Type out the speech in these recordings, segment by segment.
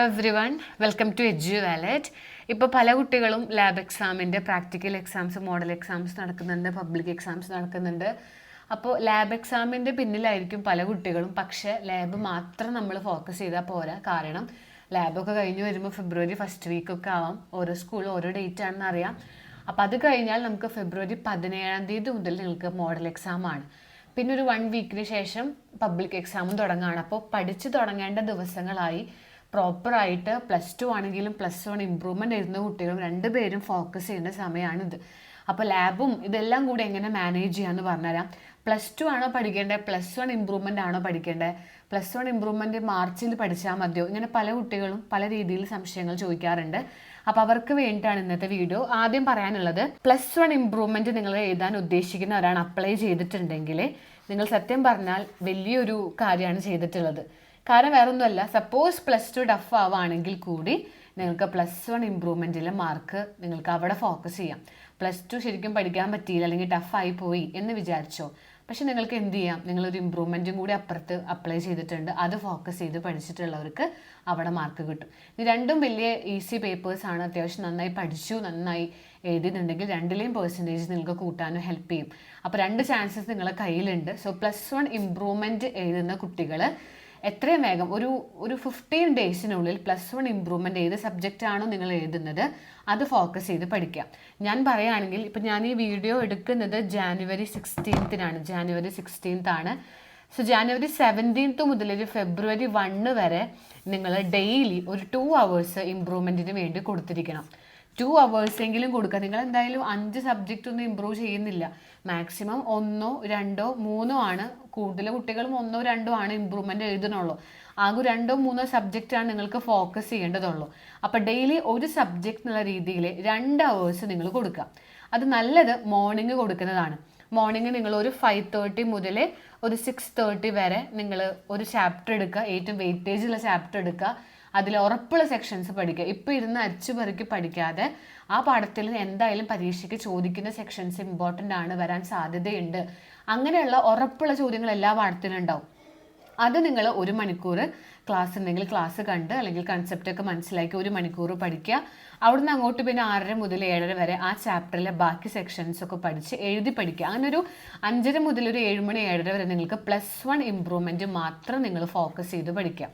Everyone welcome to edu wallet ഇപ്പോൾ പല കുട്ടികളും ലാബ് എക്സാമിന്റെ പ്രാക്ടിക്കൽ എക്സാംസ് മോഡൽ എക്സാംസ് നടക്കുന്നുണ്ട് പബ്ലിക് എക്സാംസ് നടക്കുന്നുണ്ട്. അപ്പോൾ ലാബ് എക്സാമിന്റെ പിന്നിലായിരിക്കും പല കുട്ടികളും. പക്ഷേ ലാബ് മാത്രം നമ്മൾ ഫോക്കസ് ചെയ്താൽ പോരാ. കാരണം ലാബൊക്കെ കഴിഞ്ഞ് വരുമ്പോൾ ഫെബ്രുവരി ഫസ്റ്റ് വീക്കൊക്കെ ആവാം. ഓരോ സ്കൂൾ ഓരോ ഡേറ്റ് ആണെന്ന് അറിയാം. അപ്പോൾ അത് കഴിഞ്ഞാൽ നമുക്ക് ഫെബ്രുവരി പതിനേഴാം തീയതി മുതൽ നിങ്ങൾക്ക് മോഡൽ എക്സാം ആണ്. പിന്നെ ഒരു വൺ വീക്കിന് ശേഷം പബ്ലിക് എക്സാമും തുടങ്ങുകയാണ് അപ്പോൾ പഠിച്ചു തുടങ്ങേണ്ട ദിവസങ്ങളായി പ്രോപ്പറായിട്ട് പ്ലസ് ടു ആണെങ്കിലും പ്ലസ് വൺ ഇമ്പ്രൂവ്മെന്റ് എഴുതുന്ന കുട്ടികളും രണ്ടുപേരും ഫോക്കസ് ചെയ്യേണ്ട സമയമാണിത് അപ്പോൾ ലാബും ഇതെല്ലാം കൂടി എങ്ങനെ മാനേജ് ചെയ്യാമെന്ന് പറഞ്ഞുതരാം. പ്ലസ് ടു ആണോ പഠിക്കേണ്ടത് പ്ലസ് വൺ ഇമ്പ്രൂവ്മെന്റ് ആണോ പഠിക്കേണ്ടത് പ്ലസ് വൺ ഇമ്പ്രൂവ്മെന്റ് മാർച്ചിൽ പഠിച്ചാൽ മതിയോ? ഇങ്ങനെ പല കുട്ടികളും പല രീതിയിൽ സംശയങ്ങൾ ചോദിക്കാറുണ്ട്. അപ്പോൾ അവർക്ക് വേണ്ടിയിട്ടാണ് ഇന്നത്തെ വീഡിയോ ആദ്യം പറയാനുള്ളത് പ്ലസ് വൺ ഇമ്പ്രൂവ്മെന്റ് നിങ്ങൾ എഴുതാൻ ഉദ്ദേശിക്കുന്നവരാണ് അപ്ലൈ ചെയ്തിട്ടുണ്ടെങ്കിൽ നിങ്ങൾ സത്യം പറഞ്ഞാൽ വലിയൊരു കാര്യമാണ് ചെയ്തിട്ടുള്ളത്. കാരണം വേറൊന്നുമല്ല സപ്പോസ് പ്ലസ് ടു ടഫ് ആവുകയാണെങ്കിൽ കൂടി നിങ്ങൾക്ക് പ്ലസ് വൺ ഇമ്പ്രൂവ്മെന്റിലെ മാർക്ക് നിങ്ങൾക്ക് അവിടെ ഫോക്കസ് ചെയ്യാം. പ്ലസ് ടു ശരിക്കും പഠിക്കാൻ പറ്റിയില്ല അല്ലെങ്കിൽ ടഫായി പോയി എന്ന് വിചാരിച്ചോ. പക്ഷെ നിങ്ങൾക്ക് എന്ത് ചെയ്യാം? നിങ്ങളൊരു ഇമ്പ്രൂവ്മെന്റും കൂടി അപ്പുറത്ത് അപ്ലൈ ചെയ്തിട്ടുണ്ട് അത് ഫോക്കസ് ചെയ്ത് പഠിച്ചിട്ടുള്ളവർക്ക് അവിടെ മാർക്ക് കിട്ടും. ഇത് രണ്ടും വലിയ ഈസി പേപ്പേഴ്സാണ് അത്യാവശ്യം നന്നായി പഠിച്ചു നന്നായി എഴുതിയിട്ടുണ്ടെങ്കിൽ രണ്ടിലെയും പെർസെന്റേജ് നിങ്ങൾക്ക് കൂട്ടാനും ഹെൽപ്പ് ചെയ്യും. അപ്പോൾ രണ്ട് ചാൻസസ് നിങ്ങളെ കയ്യിലുണ്ട്. സോ പ്ലസ് വൺ ഇമ്പ്രൂവ്മെന്റ് എഴുതുന്ന കുട്ടികൾ എത്രയും വേഗം ഒരു ഒരു ഫിഫ്റ്റീൻ ഡേയ്സിനുള്ളിൽ പ്ലസ് വൺ ഇമ്പ്രൂവ്മെന്റ് ഏത് സബ്ജക്റ്റ് ആണോ നിങ്ങൾ എഴുതുന്നത് അത് ഫോക്കസ് ചെയ്ത് പഠിക്കാം ഞാൻ പറയുകയാണെങ്കിൽ ഇപ്പം ഞാൻ ഈ വീഡിയോ എടുക്കുന്നത് ജാനുവരി സിക്സ്റ്റീൻത്തിനാണ് ജാനുവരി സിക്സ്റ്റീൻത്താണ് സോ ജാനുവരി സെവന്റീൻത്ത് മുതൽ ഒരു ഫെബ്രുവരി വണ്ണ് വരെ നിങ്ങൾ ഡെയിലി ഒരു ടു അവേഴ്സ് ഇമ്പ്രൂവ്മെന്റിന് വേണ്ടി കൊടുത്തിരിക്കണം. ടു എങ്കിലും കൊടുക്കുക നിങ്ങൾ എന്തായാലും അഞ്ച് സബ്ജക്റ്റ് ഒന്നും ഇമ്പ്രൂവ് ചെയ്യുന്നില്ല. മാക്സിമം ഒന്നോ രണ്ടോ മൂന്നോ ആണ്. കൂടുതൽ കുട്ടികളും ഒന്നോ രണ്ടോ ആണ് ഇമ്പ്രൂവ്മെന്റ് എഴുതണുള്ളൂ ആകെ രണ്ടോ മൂന്നോ സബ്ജക്റ്റാണ് നിങ്ങൾക്ക് ഫോക്കസ് ചെയ്യേണ്ടതുള്ളൂ. അപ്പോൾ ഡെയിലി ഒരു സബ്ജക്റ്റ് എന്നുള്ള രീതിയിൽ രണ്ട് അവേഴ്സ് നിങ്ങൾ കൊടുക്കുക. അത് നല്ലത് മോർണിംഗ് കൊടുക്കുന്നതാണ്. മോർണിംഗ് നിങ്ങൾ ഒരു ഫൈവ് തേർട്ടി മുതൽ ഒരു സിക്സ് തേർട്ടി വരെ നിങ്ങൾ ഒരു ചാപ്റ്റർ എടുക്കുക. ഏറ്റവും വെയിറ്റേജ് ഉള്ള ചാപ്റ്റർ എടുക്കുക. അതിൽ ഉറപ്പുള്ള സെക്ഷൻസ് പഠിക്കുക. ഇപ്പോൾ ഇരുന്ന് അരിച്ചു പെറുക്കി പഠിക്കാതെ ആ പാഠത്തിൽ എന്തായാലും പരീക്ഷയ്ക്ക് ചോദിക്കുന്ന സെക്ഷൻസ് ഇമ്പോർട്ടന്റ് ആണ് വരാൻ സാധ്യതയുണ്ട്. അങ്ങനെയുള്ള ഉറപ്പുള്ള ചോദ്യങ്ങൾ എല്ലാ പാഠത്തിലും ഉണ്ടാവും. അത് നിങ്ങൾ ഒരു മണിക്കൂർ ക്ലാസ് ഉണ്ടെങ്കിൽ ക്ലാസ് കണ്ട് അല്ലെങ്കിൽ കൺസെപ്റ്റൊക്കെ മനസ്സിലാക്കി ഒരു മണിക്കൂർ പഠിക്കുക. അവിടുന്ന് അങ്ങോട്ട് പിന്നെ ആറര മുതൽ ഏഴര വരെ ആ ചാപ്റ്ററിലെ ബാക്കി സെക്ഷൻസ് ഒക്കെ പഠിച്ച് എഴുതി പഠിക്കുക. അങ്ങനെ ഒരു അഞ്ചര മുതൽ ഒരു ഏഴ് മണി ഏഴര വരെ നിങ്ങൾക്ക് പ്ലസ് വൺ ഇമ്പ്രൂവ്മെന്റ് മാത്രം നിങ്ങൾ ഫോക്കസ് ചെയ്ത് പഠിക്കുക.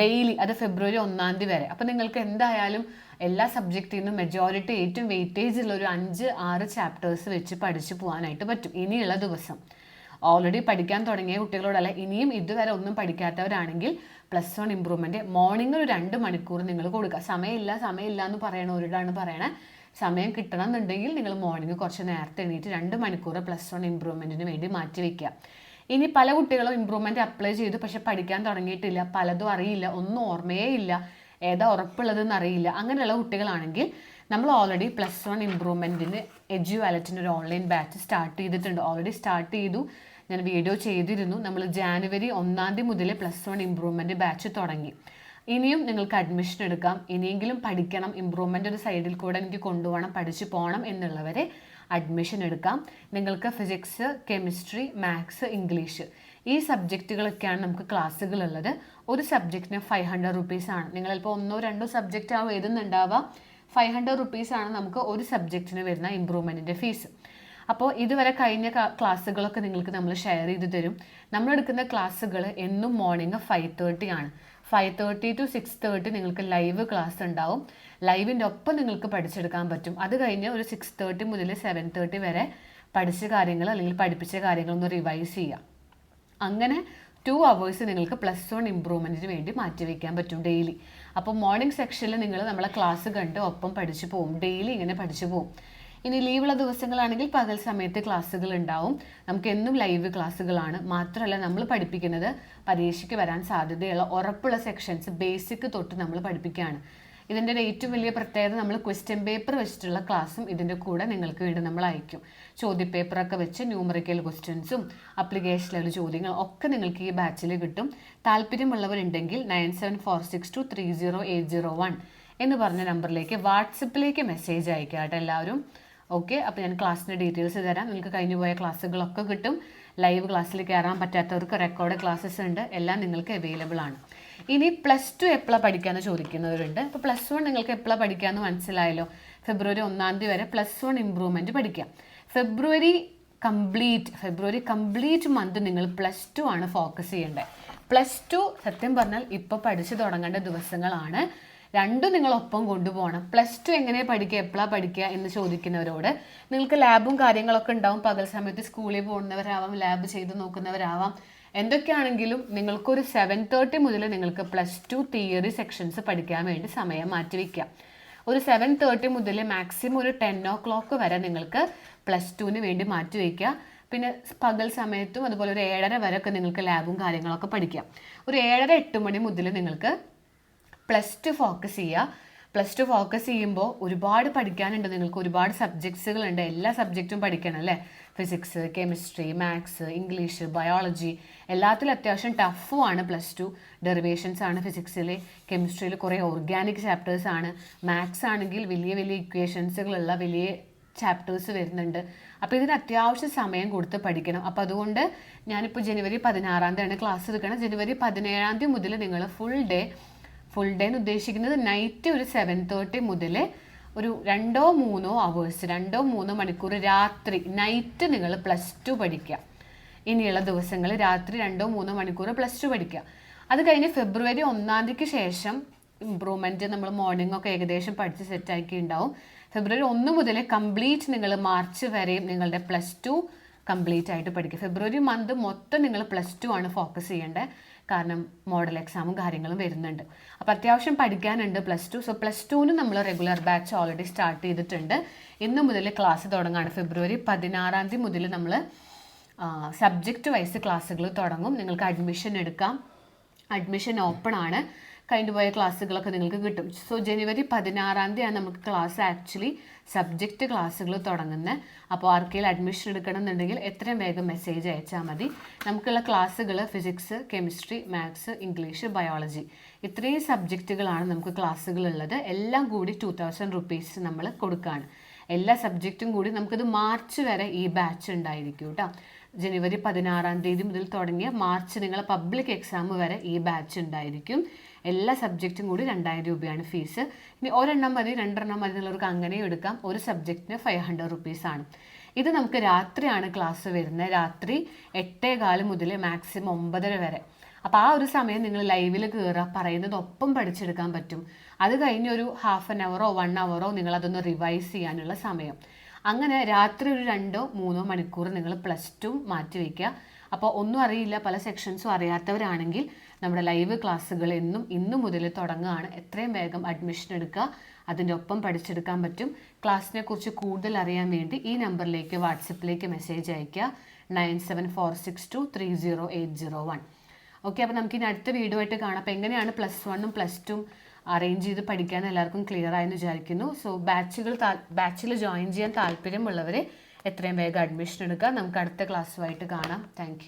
ഡെയിലി അത് ഫെബ്രുവരി ഒന്നാം തീയതി വരെ. അപ്പോൾ നിങ്ങൾക്ക് എന്തായാലും എല്ലാ സബ്ജക്റ്റിൽ നിന്നും മെജോറിറ്റി ഏറ്റവും വെയിറ്റേജ് ഉള്ള ഒരു അഞ്ച് ആറ് ചാപ്റ്റേഴ്സ് വെച്ച് പഠിച്ചു പോകാനായിട്ട് പറ്റും. ഇനിയുള്ള ദിവസം. ഓൾറെഡി പഠിക്കാൻ തുടങ്ങിയ കുട്ടികളോടല്ല ഇനിയും ഇതുവരെ ഒന്നും പഠിക്കാത്തവരാണെങ്കിൽ പ്ലസ് വൺ ഇമ്പ്രൂവ്മെന്റ് മോർണിംഗ് ഒരു രണ്ട് മണിക്കൂർ നിങ്ങൾ കൊടുക്കുക. സമയമില്ല സമയമില്ല എന്ന് പറയണവരോടാണ് പറയണേ. സമയം കിട്ടണം എന്നുണ്ടെങ്കിൽ നിങ്ങൾ മോർണിംഗ് കുറച്ച് നേരത്തെ എണീറ്റ് രണ്ട് മണിക്കൂർ പ്ലസ് വൺ ഇമ്പ്രൂവ്മെന്റിന് വേണ്ടി മാറ്റി വയ്ക്കുക ഇനി പല കുട്ടികളും ഇമ്പ്രൂവ്മെന്റ് അപ്ലൈ ചെയ്തു പക്ഷെ പഠിക്കാൻ തുടങ്ങിയിട്ടില്ല. പലതും അറിയില്ല ഒന്നും ഓർമ്മയേ ഇല്ല. ഏതാ ഉറപ്പുള്ളതെന്ന് അറിയില്ല. അങ്ങനെയുള്ള കുട്ടികളാണെങ്കിൽ നമ്മൾ ഓൾറെഡി പ്ലസ് വൺ ഇമ്പ്രൂവ്മെന്റിന് എജു വാലറ്റിന് ഒരു ഓൺലൈൻ ബാച്ച് സ്റ്റാർട്ട് ചെയ്തിട്ടുണ്ട്. ഓൾറെഡി സ്റ്റാർട്ട് ചെയ്തു. ഞാൻ വീഡിയോ ചെയ്തിരുന്നു. നമ്മൾ ജാനുവരി ഒന്നാം തീയതി മുതൽ പ്ലസ് വൺ ഇമ്പ്രൂവ്മെന്റ് ബാച്ച് തുടങ്ങി. ഇനിയും നിങ്ങൾക്ക് അഡ്മിഷൻ എടുക്കാം. ഇനിയെങ്കിലും പഠിക്കണം. ഇമ്പ്രൂവ്മെന്റ് ഒരു സൈഡിൽ കൂടെ എനിക്ക് കൊണ്ടുപോകണം പഠിച്ചു പോകണം എന്നുള്ളവരെ അഡ്മിഷൻ എടുക്കാം. നിങ്ങൾക്ക് ഫിസിക്സ് കെമിസ്ട്രി മാത്സ് ഇംഗ്ലീഷ് ഈ സബ്ജക്റ്റുകളൊക്കെയാണ് നമുക്ക് ക്ലാസ്സുകൾ ഉള്ളത് ഒരു സബ്ജക്റ്റിന് ഫൈവ് ഹൺഡ്രഡ് റുപ്പീസാണ് നിങ്ങളിപ്പോൾ ഒന്നോ രണ്ടോ സബ്ജക്റ്റ് ആവും എഴുതുന്നുണ്ടാവുക. ഫൈവ് ഹൺഡ്രഡ് റുപ്പീസാണ് നമുക്ക് ഒരു സബ്ജക്റ്റിന് വരുന്ന ഇമ്പ്രൂവ്മെന്റിന്റെ ഫീസ് അപ്പോൾ ഇതുവരെ കഴിഞ്ഞ ക്ലാസ്സുകളൊക്കെ നിങ്ങൾക്ക് നമ്മൾ ഷെയർ ചെയ്ത് തരും. നമ്മളെടുക്കുന്ന ക്ലാസ്സുകൾ എന്നും മോർണിംഗ് ഫൈവ് തേർട്ടി ആണ്. Five thirty to six thirty നിങ്ങൾക്ക് ലൈവ് ക്ലാസ് ഉണ്ടാവും. ലൈവിന്റെ ഒപ്പം നിങ്ങൾക്ക് പഠിച്ചെടുക്കാൻ പറ്റും. അത് കഴിഞ്ഞ് ഒരു സിക്സ് തേർട്ടി മുതൽ സെവൻ തേർട്ടി വരെ പഠിച്ച കാര്യങ്ങൾ അല്ലെങ്കിൽ പഠിപ്പിച്ച കാര്യങ്ങൾ ഒന്ന് റിവൈസ് ചെയ്യാം അങ്ങനെ ടു അവേഴ്സ് നിങ്ങൾക്ക് പ്ലസ് വൺ ഇമ്പ്രൂവ്മെന്റിന് വേണ്ടി മാറ്റി വയ്ക്കാൻ പറ്റും ഡെയിലി അപ്പോൾ മോർണിംഗ് സെക്ഷനിൽ നിങ്ങൾ നമ്മളെ ക്ലാസ് കണ്ട് ഒപ്പം പഠിച്ചു പോകും ഡെയിലി ഇങ്ങനെ പഠിച്ചു പോകും ഇനി ലീവുള്ള ദിവസങ്ങളാണെങ്കിൽ പകൽ സമയത്ത് ക്ലാസ്സുകൾ ഉണ്ടാവും. നമുക്ക് എന്നും ലൈവ് ക്ലാസ്സുകളാണ്. മാത്രമല്ല നമ്മൾ പഠിപ്പിക്കുന്നത് പരീക്ഷയ്ക്ക് വരാൻ സാധ്യതയുള്ള ഉറപ്പുള്ള സെക്ഷൻസ് ബേസിക് തൊട്ട് നമ്മൾ പഠിപ്പിക്കുകയാണ്. ഇതിന്റെ ഏറ്റവും വലിയ പ്രത്യേകത നമ്മൾ ക്വസ്റ്റ്യൻ പേപ്പർ വെച്ചിട്ടുള്ള ക്ലാസ്സും ഇതിന്റെ കൂടെ നിങ്ങൾക്ക് വേണ്ടി നമ്മൾ അയക്കും. ചോദ്യപേപ്പറൊക്കെ വെച്ച് ന്യൂമറിക്കൽ ക്വസ്റ്റ്യൻസും അപ്ലിക്കേഷൻ ലെവൽ ചോദ്യങ്ങൾ ഒക്കെ നിങ്ങൾക്ക് ഈ ബാച്ചിൽ കിട്ടും. താല്പര്യമുള്ളവരുണ്ടെങ്കിൽ nine seven four six two three zero eight zero one എന്ന് പറഞ്ഞ നമ്പറിലേക്ക് വാട്സപ്പിലേക്ക് മെസ്സേജ് അയക്കുക കേട്ടോ എല്ലാവരും. ഓക്കെ അപ്പോൾ ഞാൻ ക്ലാസ്സിന്റെ ഡീറ്റെയിൽസ് തരാം. നിങ്ങൾക്ക് കഴിഞ്ഞു പോയ ക്ലാസ്സുകളൊക്കെ കിട്ടും. ലൈവ് ക്ലാസ്സിൽ കയറാൻ പറ്റാത്തവർക്ക് റെക്കോർഡ് ക്ലാസ്സസ് ഉണ്ട്. എല്ലാം നിങ്ങൾക്ക് അവൈലബിൾ ആണ്. ഇനി പ്ലസ് ടു എപ്പോഴാണ് പഠിക്കാമെന്ന് ചോദിക്കുന്നവരുണ്ട്. അപ്പോൾ പ്ലസ് വൺ നിങ്ങൾക്ക് എപ്പോഴാണ് പഠിക്കാമെന്ന് മനസ്സിലായല്ലോ. ഫെബ്രുവരി ഒന്നാം തീയതി വരെ പ്ലസ് വൺ ഇമ്പ്രൂവ്മെന്റ് പഠിക്കാം. February complete February complete month നിങ്ങൾ പ്ലസ് ടു ആണ് ഫോക്കസ് ചെയ്യേണ്ടത്. പ്ലസ് ടു സത്യം പറഞ്ഞാൽ ഇപ്പോൾ പഠിച്ചു തുടങ്ങേണ്ട ദിവസങ്ങളാണ്. രണ്ടും നിങ്ങൾ ഒപ്പം കൊണ്ടുപോകണം. പ്ലസ് ടു എങ്ങനെ പഠിക്കുക എപ്പോഴാണ് പഠിക്കുക എന്ന് ചോദിക്കുന്നവരോട് നിങ്ങൾക്ക് ലാബും കാര്യങ്ങളൊക്കെ ഉണ്ടാവും. പകൽ സമയത്ത് സ്കൂളിൽ പോകുന്നവരാവാം ലാബ് ചെയ്ത് നോക്കുന്നവരാവാം. എന്തൊക്കെയാണെങ്കിലും നിങ്ങൾക്കൊരു സെവൻ തേർട്ടി മുതൽ നിങ്ങൾക്ക് പ്ലസ് ടു തിയറി സെക്ഷൻസ് പഠിക്കാൻ വേണ്ടി സമയം മാറ്റിവെക്കാം ഒരു സെവൻ തേർട്ടി മുതൽ മാക്സിമം ഒരു ടെൻ ഓ ക്ലോക്ക് വരെ നിങ്ങൾക്ക് പ്ലസ് ടുവിന് വേണ്ടി മാറ്റി മാറ്റിവെക്കുക പിന്നെ പകൽ സമയത്തും അതുപോലെ ഒരു ഏഴര വരെ ഒക്കെ നിങ്ങൾക്ക് ലാബും കാര്യങ്ങളൊക്കെ പഠിക്കാം. ഒരു ഏഴര എട്ട് മണി മുതൽ നിങ്ങൾക്ക് പ്ലസ് ടു ഫോക്കസ് ചെയ്യുക. പ്ലസ് ടു ഫോക്കസ് ചെയ്യുമ്പോൾ ഒരുപാട് പഠിക്കാനുണ്ട്. നിങ്ങൾക്ക് ഒരുപാട് സബ്ജക്ട്സുകളുണ്ട് എല്ലാ സബ്ജക്റ്റും പഠിക്കണം അല്ലേ? Physics chemistry maths English biology എല്ലാത്തിലും അത്യാവശ്യം ടഫുമാണ് പ്ലസ് ടു ഡെറിവേഷൻസ് ആണ് ഫിസിക്സിൽ കെമിസ്ട്രിയിൽ കുറേ ഓർഗാനിക് ചാപ്റ്റേഴ്സ് ആണ്. മാത്സ് ആണെങ്കിൽ വലിയ വലിയ ഇക്വേഷൻസുകളുള്ള വലിയ ചാപ്റ്റേഴ്സ് വരുന്നുണ്ട്. അപ്പോൾ ഇതിന് അത്യാവശ്യം സമയം കൊടുത്ത് പഠിക്കണം. അപ്പോൾ അതുകൊണ്ട് ഞാനിപ്പോൾ ജനുവരി പതിനാറാം തീയതിയാണ് ക്ലാസ് എടുക്കണം. ജനുവരി പതിനേഴാം തീയതി മുതൽ നിങ്ങൾ ഫുൾ ഡേ ഫുൾ ഡേ എന്ന് ഉദ്ദേശിക്കുന്നത് നൈറ്റ് ഒരു സെവൻ തേർട്ടി മുതൽ ഒരു രണ്ടോ മൂന്നോ അവേഴ്സ് രണ്ടോ മൂന്നോ മണിക്കൂർ രാത്രി നൈറ്റ് നിങ്ങൾ പ്ലസ് ടു പഠിക്കുക ഇനിയുള്ള ദിവസങ്ങൾ രാത്രി രണ്ടോ മൂന്നോ മണിക്കൂർ പ്ലസ് ടു പഠിക്കുക അത് കഴിഞ്ഞ് ഫെബ്രുവരി ഒന്നാം തീയതിക്ക് ശേഷം ഇമ്പ്രൂവ്മെന്റ് നമ്മൾ മോർണിംഗ് ഒക്കെ ഏകദേശം പഠിച്ച് സെറ്റാക്കി ഉണ്ടാവും ഫെബ്രുവരി ഒന്ന് മുതൽ കംപ്ലീറ്റ് നിങ്ങൾ മാർച്ച് വരെയും നിങ്ങളുടെ പ്ലസ് ടു കംപ്ലീറ്റ് ആയിട്ട് പഠിക്കുക ഫെബ്രുവരി മന്ത് മൊത്തം നിങ്ങൾ പ്ലസ് ടു ആണ് ഫോക്കസ് ചെയ്യേണ്ടത് കാരണം മോഡൽ എക്സാമും കാര്യങ്ങളും വരുന്നുണ്ട്. അപ്പോൾ അത്യാവശ്യം പഠിക്കാനുണ്ട് പ്ലസ് ടു സോ പ്ലസ് ടുവിന് നമ്മൾ റെഗുലർ ബാച്ച് ഓൾറെഡി സ്റ്റാർട്ട് ചെയ്തിട്ടുണ്ട്. ഇന്ന് മുതൽ ക്ലാസ് തുടങ്ങാണ്. ഫെബ്രുവരി പതിനാറാം തീയതി മുതൽ നമ്മൾ സബ്ജക്റ്റ് വൈസ് ക്ലാസ്സുകൾ തുടങ്ങും. നിങ്ങൾക്ക് അഡ്മിഷൻ എടുക്കാം. അഡ്മിഷൻ ഓപ്പൺ ആണ്. കഴിഞ്ഞു പോയ ക്ലാസ്സുകളൊക്കെ നിങ്ങൾക്ക് കിട്ടും. സോ ജനുവരി പതിനാറാം തീയതിയാണ് നമുക്ക് ക്ലാസ് ആക്ച്വലി സബ്ജക്റ്റ് ക്ലാസ്സുകൾ തുടങ്ങുന്നത്. അപ്പോൾ ആർക്കെങ്കിലും അഡ്മിഷൻ എടുക്കണം എന്നുണ്ടെങ്കിൽ എത്രയും വേഗം മെസ്സേജ് അയച്ചാൽ മതി. നമുക്കുള്ള ക്ലാസ്സുകൾ physics chemistry maths English biology ഇത്രയും സബ്ജക്റ്റുകളാണ് നമുക്ക് ക്ലാസ്സുകൾ ഉള്ളത്. എല്ലാം കൂടി ടു തൗസൻഡ് റുപ്പീസ് നമ്മൾ കൊടുക്കുകയാണ്. എല്ലാ സബ്ജക്റ്റും കൂടി നമുക്കിത് മാർച്ച് വരെ ഈ ബാച്ച് ഉണ്ടായിരിക്കും കേട്ടോ. ജനുവരി പതിനാറാം തീയതി മുതൽ തുടങ്ങിയ മാർച്ച് നിങ്ങളെ പബ്ലിക് എക്സാം വരെ ഈ ബാച്ച് ഉണ്ടായിരിക്കും. എല്ലാ സബ്ജക്റ്റും കൂടി രണ്ടായിരം രൂപയാണ് ഫീസ് ഇനി ഒരെണ്ണം മതി രണ്ടെണ്ണം മതി എന്നുള്ളവർക്ക് അങ്ങനെയും എടുക്കാം. ഒരു സബ്ജക്റ്റിന് ഫൈവ് ഹൺഡ്രഡ് റുപ്പീസാണ് ഇത് നമുക്ക് രാത്രിയാണ് ക്ലാസ് വരുന്നത്. രാത്രി എട്ടേ കാൽ മുതൽ മാക്സിമം ഒമ്പതര വരെ. അപ്പോൾ ആ ഒരു സമയം നിങ്ങൾ ലൈവിൽ കയറുക പറയുന്നത് ഒപ്പം പഠിച്ചെടുക്കാൻ പറ്റും. അത് കഴിഞ്ഞ് ഒരു ഹാഫ് ആൻ അവറോ വൺ അവറോ നിങ്ങൾ അതൊന്ന് റിവൈസ് ചെയ്യാനുള്ള സമയം. അങ്ങനെ രാത്രി ഒരു രണ്ടോ മൂന്നോ മണിക്കൂർ നിങ്ങൾ പ്ലസ് ടു മാറ്റി വയ്ക്കുക അപ്പോൾ ഒന്നും അറിയില്ല പല സെക്ഷൻസും അറിയാത്തവരാണെങ്കിൽ നമ്മുടെ ലൈവ് ക്ലാസ്സുകൾ എന്നും ഇന്നു മുതൽ തുടങ്ങുകയാണ്. എത്രയും വേഗം അഡ്മിഷൻ എടുക്കുക. അതിന്റെ ഒപ്പം പഠിച്ചെടുക്കാൻ പറ്റും. ക്ലാസ്സിനെ കുറിച്ച് കൂടുതൽ അറിയാൻ വേണ്ടി ഈ നമ്പറിലേക്ക് വാട്സപ്പിലേക്ക് മെസ്സേജ് അയയ്ക്കുക. Nine seven four six two three zero eight zero one okay അപ്പോൾ നമുക്ക് ഇനി അടുത്ത വീഡിയോ ആയിട്ട് കാണാം. അപ്പോൾ എങ്ങനെയാണ് പ്ലസ് വണ്ണും പ്ലസ് ടും അറേഞ്ച് ചെയ്ത് പഠിക്കാൻ എല്ലാവർക്കും ക്ലിയർ ആയെന്ന് വിചാരിക്കുന്നു. സോ ബാച്ചുകൾ ബാച്ചിൽ ജോയിൻ ചെയ്യാൻ താല്പര്യമുള്ളവർ എത്രയും വേഗം അഡ്മിഷൻ എടുക്കുക. നമുക്ക് അടുത്ത ക്ലാസ്സുമായിട്ട് കാണാം. താങ്ക്